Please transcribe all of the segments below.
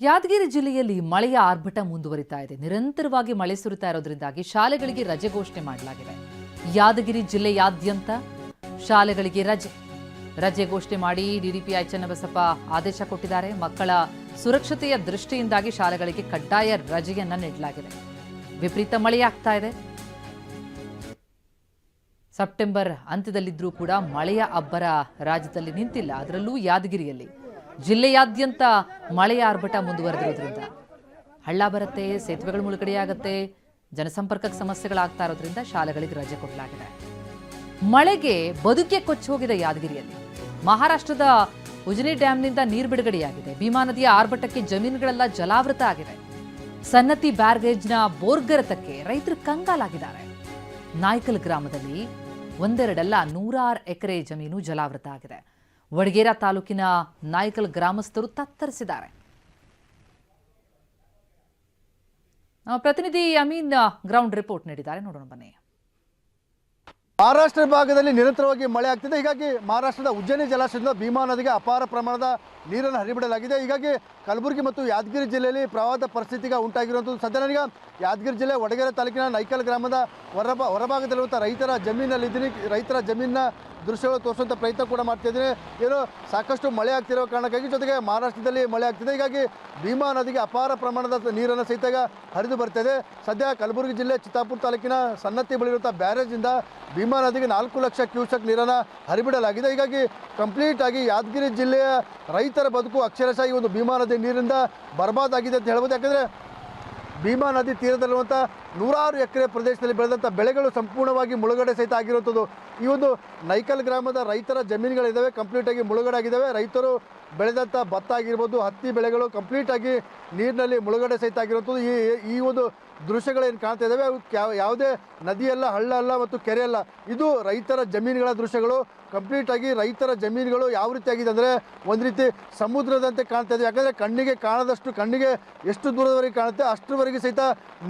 ಯಾದಗಿರಿ ಜಿಲ್ಲೆಯಲ್ಲಿ ಮಳೆಯ ಆರ್ಭಟ ಮುಂದುವರಿತಾ ಇದೆ. ನಿರಂತರವಾಗಿ ಮಳೆ ಸುರಿತಾ ಇರೋದ್ರಿಂದಾಗಿ ಶಾಲೆಗಳಿಗೆ ರಜೆ ಘೋಷಣೆ ಮಾಡಲಾಗಿದೆ. ಯಾದಗಿರಿ ಜಿಲ್ಲೆಯಾದ್ಯಂತ ಶಾಲೆಗಳಿಗೆ ರಜೆ. ರಜೆ ಘೋಷಣೆ ಮಾಡಿ ಡಿಡಿಪಿಐ ಚನ್ನಬಸಪ್ಪ ಆದೇಶ ಕೊಟ್ಟಿದ್ದಾರೆ. ಮಕ್ಕಳ ಸುರಕ್ಷತೆಯ ದೃಷ್ಟಿಯಿಂದಾಗಿ ಶಾಲೆಗಳಿಗೆ ಕಡ್ಡಾಯ ರಜೆಯನ್ನ ನೀಡಲಾಗಿದೆ. ವಿಪರೀತ ಮಳೆಯಾಗ್ತಾ ಇದೆ. ಸೆಪ್ಟೆಂಬರ್ ಅಂತ್ಯದಲ್ಲಿದ್ದರೂ ಕೂಡ ಮಳೆಯ ಅಬ್ಬರ ರಾಜ್ಯದಲ್ಲಿ ನಿಂತಿಲ್ಲ. ಅದರಲ್ಲೂ ಯಾದಗಿರಿಯಲ್ಲಿ ಜಿಲ್ಲೆಯಾದ್ಯಂತ ಮಳೆಯ ಆರ್ಭಟ ಮುಂದುವರೆದಿರೋದ್ರಿಂದ. ಹಳ್ಳ ಬರುತ್ತೆ, ಸೇತುವೆಗಳು ಮುಳುಗಡೆಯಾಗುತ್ತೆ ಜನಸಂಪರ್ಕಕ್ಕೆ ಸಮಸ್ಯೆಗಳಾಗ್ತಾ ಇರೋದ್ರಿಂದ ಶಾಲೆಗಳಿಗೆ ರಜೆ ಕೊಡಲಾಗಿದೆ. ಮಳೆಗೆ ಬದುಕೆ ಕೊಚ್ಚಿ ಹೋಗಿದೆ ಯಾದಗಿರಿಯಲ್ಲಿ. ಮಹಾರಾಷ್ಟ್ರದ ಉಜನಿ ಡ್ಯಾಂನಿಂದ ನೀರು ಬಿಡುಗಡೆಯಾಗಿದೆ. ಭೀಮಾ ನದಿಯ ಆರ್ಭಟಕ್ಕೆ ಜಮೀನುಗಳೆಲ್ಲ ಜಲಾವೃತ ಆಗಿದೆ. ಸನ್ನತಿ ಬ್ಯಾರ್ಗೇಜ್ನ ಬೋರ್ಗರತಕ್ಕೆ ರೈತರು ಕಂಗಾಲಾಗಿದ್ದಾರೆ. ನಾಯ್ಕಲ್ ಗ್ರಾಮದಲ್ಲಿ ಒಂದೆರಡಲ್ಲ ನೂರಾರು ಎಕರೆ ಜಮೀನು ಜಲಾವೃತ ಆಗಿದೆ. ವಡಗೇರ ತಾಲೂಕಿನ ನಾಯ್ಕಲ್ ಗ್ರಾಮಸ್ಥರು ತತ್ತರಿಸಿದ್ದಾರೆ. ಪ್ರತಿನಿಧಿ ಅಮೀನ್ ಗ್ರೌಂಡ್ ರಿಪೋರ್ಟ್ ನೀಡಿದ್ದಾರೆ. ನೋಡೋಣ ಬನ್ನಿ. ಮಹಾರಾಷ್ಟ್ರ ಭಾಗದಲ್ಲಿ ನಿರಂತರವಾಗಿ ಮಳೆ ಆಗ್ತಿದೆ. ಹೀಗಾಗಿ ಮಹಾರಾಷ್ಟ್ರದ ಉಜ್ಜಯಿನಿ ಜಲಾಶಯದಿಂದ ಭೀಮಾ ನದಿಗೆ ಅಪಾರ ಪ್ರಮಾಣದ ನೀರನ್ನು ಹರಿಬಿಡಲಾಗಿದೆ. ಹೀಗಾಗಿ ಕಲಬುರಗಿ ಮತ್ತು ಯಾದಗಿರಿ ಜಿಲ್ಲೆಯಲ್ಲಿ ಪ್ರವಾಹದ ಪರಿಸ್ಥಿತಿಗೆ ಉಂಟಾಗಿರುವಂಥದ್ದು ನನಗೆ ಯಾದಗಿರಿ ಜಿಲ್ಲೆ ವಡಗೆರೆ ತಾಲೂಕಿನ ನೈಕಲ್ ಗ್ರಾಮದ ಹೊರಬ ಹೊರಭಾಗದಲ್ಲಿರುವಂಥ ರೈತರ ಜಮೀನಲ್ಲಿದ್ದೀನಿ. ರೈತರ ಜಮೀನಿನ ದೃಶ್ಯಗಳು ತೋರಿಸುವಂಥ ಪ್ರಯತ್ನ ಕೂಡ ಮಾಡ್ತಾ ಇದ್ದೀನಿ. ಏನು ಸಾಕಷ್ಟು ಮಳೆ ಆಗ್ತಿರೋ ಕಾರಣಕ್ಕಾಗಿ ಜೊತೆಗೆ ಮಹಾರಾಷ್ಟ್ರದಲ್ಲಿ ಮಳೆ ಆಗ್ತಿದೆ. ಹೀಗಾಗಿ ಭೀಮಾ ನದಿಗೆ ಅಪಾರ ಪ್ರಮಾಣದ ನೀರನ್ನು ಸಹಿತ ಹರಿದು ಬರ್ತಾ ಸದ್ಯ ಕಲಬುರಗಿ ಜಿಲ್ಲೆ ಚಿತ್ತಾಪುರ ತಾಲೂಕಿನ ಸನ್ನತಿ ಬಳಿ ಇರುವಂಥ ಬ್ಯಾರೇಜಿಂದ ಭೀಮಾ ನದಿಗೆ ನಾಲ್ಕು ಲಕ್ಷ ಕ್ಯೂಸೆಕ್ ನೀರನ್ನು ಹರಿಬಿಡಲಾಗಿದೆ. ಹೀಗಾಗಿ ಕಂಪ್ಲೀಟ್ ಆಗಿ ಯಾದಗಿರಿ ಜಿಲ್ಲೆಯ ರೈತರ ಬದುಕು ಅಕ್ಷರಶಃ ಈ ಒಂದು ಭೀಮಾ ನದಿ ನೀರಿಂದ ಬರ್ಬಾದಾಗಿದೆ ಅಂತ ಹೇಳ್ಬೋದು. ಯಾಕಂದರೆ ಭೀಮಾ ನದಿ ತೀರದಲ್ಲಿರುವಂಥ ನೂರಾರು ಎಕರೆ ಪ್ರದೇಶದಲ್ಲಿ ಬೆಳೆದಂಥ ಬೆಳೆಗಳು ಸಂಪೂರ್ಣವಾಗಿ ಮುಳುಗಡೆ ಸಹಿತ ಆಗಿರುವಂಥದ್ದು. ಈ ಒಂದು ನೈಕಲ್ ಗ್ರಾಮದ ರೈತರ ಜಮೀನುಗಳಿದ್ದಾವೆ ಕಂಪ್ಲೀಟಾಗಿ ಮುಳುಗಡೆ ಆಗಿದ್ದಾವೆ ರೈತರು ಬೆಳೆದಂಥ ಭತ್ತ ಆಗಿರ್ಬೋದು, ಹತ್ತಿ ಬೆಳೆಗಳು ಕಂಪ್ಲೀಟಾಗಿ ನೀರಿನಲ್ಲಿ ಮುಳುಗಡೆ ಸಹಿತ ಆಗಿರುವಂಥದ್ದು. ಈ ಈ ಒಂದು ದೃಶ್ಯಗಳೇನು ಕಾಣ್ತಾ ಇದ್ದಾವೆ ಅವು ಯಾವುದೇ ನದಿಯಲ್ಲ ಹಳ್ಳ ಅಲ್ಲ ಮತ್ತು ಕೆರೆ ಅಲ್ಲ. ಇದು ರೈತರ ಜಮೀನುಗಳ ದೃಶ್ಯಗಳು. ಕಂಪ್ಲೀಟಾಗಿ ರೈತರ ಜಮೀನುಗಳು ಯಾವ ರೀತಿಯಾಗಿದೆ ಅಂದರೆ ಒಂದು ರೀತಿ ಸಮುದ್ರದಂತೆ ಕಾಣ್ತಾ ಇದೆ ಯಾಕಂದರೆ ಕಣ್ಣಿಗೆ ಕಾಣದಷ್ಟು ಕಣ್ಣಿಗೆ ಎಷ್ಟು ದೂರದವರೆಗೆ ಕಾಣುತ್ತೆ, ಅಷ್ಟರವರೆಗೆ ಸಹಿತ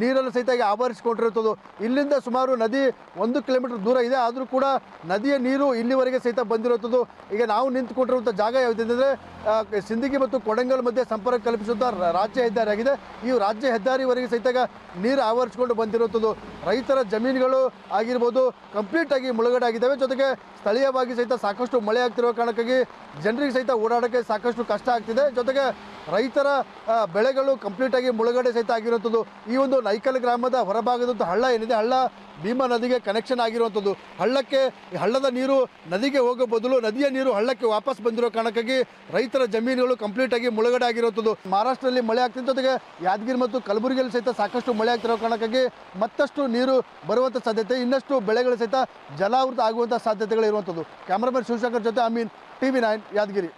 ನೀರನ್ನು ಸಹಿತ ಆವರಿಸಿಕೊಂಡಿರುತ್ತದೆ ಇಲ್ಲಿಂದ ಸುಮಾರು ನದಿ ಒಂದು ಕಿಲೋಮೀಟರ್ ದೂರ ಇದೆ. ಆದರೂ ಕೂಡ ನದಿಯ ನೀರು ಇಲ್ಲಿವರೆಗೆ ಸಹಿತ ಬಂದಿರುವಂಥದ್ದು. ಈಗ ನಾವು ನಿಂತುಕೊಂಡಿರುವಂಥ ಜಾಗ ಯಾವುದಂದರೆ ಸಿಂದಗಿ ಮತ್ತು ಕೊಡಂಗಲ್ ಮಧ್ಯೆ ಸಂಪರ್ಕ ಕಲ್ಪಿಸುವಂಥ ರಾಜ್ಯ ಹೆದ್ದಾರಿ ಆಗಿದೆ ಈ ರಾಜ್ಯ ಹೆದ್ದಾರಿವರೆಗೆ ಸಹಿತ ನೀರು ಆವರಿಸಿಕೊಂಡು ಬಂದಿರುವಂಥದ್ದು ರೈತರ ಜಮೀನುಗಳು ಆಗಿರ್ಬೋದು ಕಂಪ್ಲೀಟ್ ಆಗಿ ಮುಳುಗಡೆ ಆಗಿದ್ದಾವೆ ಜೊತೆಗೆ ಸ್ಥಳೀಯವಾಗಿ ಸಹಿತ ಸಾಕಷ್ಟು ಮಳೆ ಆಗ್ತಿರೋ ಕಾರಣಕ್ಕಾಗಿ ಜನರಿಗೆ ಸಹಿತ ಓಡಾಡೋಕ್ಕೆ ಸಾಕಷ್ಟು ಕಷ್ಟ ಆಗ್ತಿದೆ. ಜೊತೆಗೆ ರೈತರ ಬೆಳೆಗಳು ಕಂಪ್ಲೀಟ್ ಆಗಿ ಮುಳುಗಡೆ ಸಹಿತ ಆಗಿರುವಂಥದ್ದು ಈ ಒಂದು ನೈಕಲ್ ಗ್ರಾಮದ ಹೊರಭಾಗದಂಥ ಹಳ್ಳ ಏನಿದೆ, ಹಳ್ಳ ಭೀಮಾ ನದಿಗೆ ಕನೆಕ್ಷನ್ ಆಗಿರುವಂಥದ್ದು ಹಳ್ಳಕ್ಕೆ, ಹಳ್ಳದ ನೀರು ನದಿಗೆ ಹೋಗೋ ಬದಲು ನದಿಯ ನೀರು ಹಳ್ಳಕ್ಕೆ ವಾಪಸ್ ಬಂದಿರೋ ಕಾರಣಕ್ಕಾಗಿ ರೈತರ ಜಮೀನುಗಳು ಕಂಪ್ಲೀಟ್ ಆಗಿ ಮುಳುಗಡೆ ಆಗಿರುವಂಥದ್ದು ಮಹಾರಾಷ್ಟ್ರದಲ್ಲಿ ಮಳೆ ಆಗ್ತಿದ್ದ ಜೊತೆಗೆ ಯಾದಗಿರಿ ಮತ್ತು ಕಲಬುರಗಿಯಲ್ಲಿ ಸಹಿತ ಸಾಕಷ್ಟು ಮಳೆ ಆಗ್ತಿರೋ ಕಾರಣಕ್ಕಾಗಿ ಮತ್ತಷ್ಟು ನೀರು ಬರುವಂಥ ಸಾಧ್ಯತೆ, ಇನ್ನಷ್ಟು ಬೆಳೆಗಳು ಸಹಿತ ಜಲಾವೃತ ಆಗುವಂಥ ಸಾಧ್ಯತೆಗಳು ಇರುವಂಥದ್ದು. ಕ್ಯಾಮ್ರಾಮನ್ ಶಿವಶಂಕರ್ ಜೊತೆ ಅಮೀನ್, ಟಿವಿ ನೈನ್, ಯಾದಗಿರಿ.